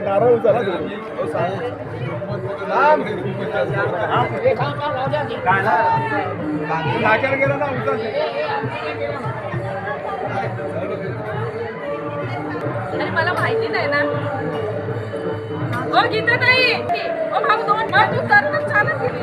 नारळ उचला. नाक्याला गेला ना उचल. अरे मला माहिती नाही ना. ओ गीता ताई. ओ भाऊ दोन मग तू तर तर चालत गेली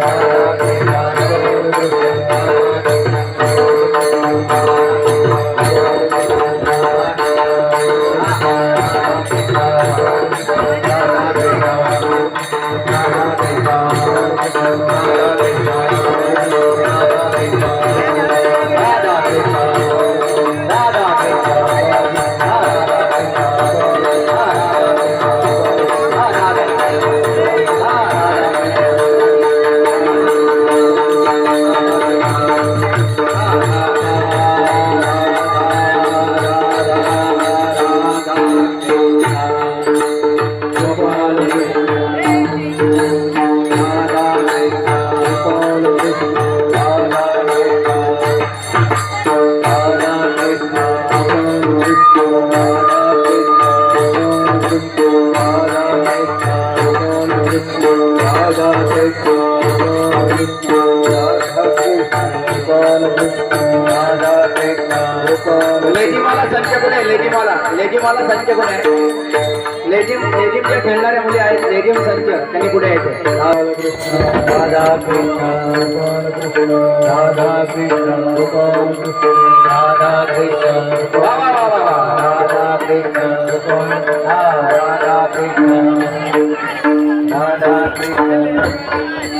Thank लेझिमाला संच कोण आहे? लेझिमाला लेझिमाला संच कोण आहे? लेझिम लेझिमच्या खेळणाऱ्या मुली आहेत. लेझिम संच त्यांनी पुढे यायचे राधा कृष्ण राधा कृष्ण राधा कृष्ण वा वा वा वा. Radha Krishna Radha Krishna Radha Krishna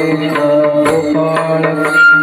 Thank you.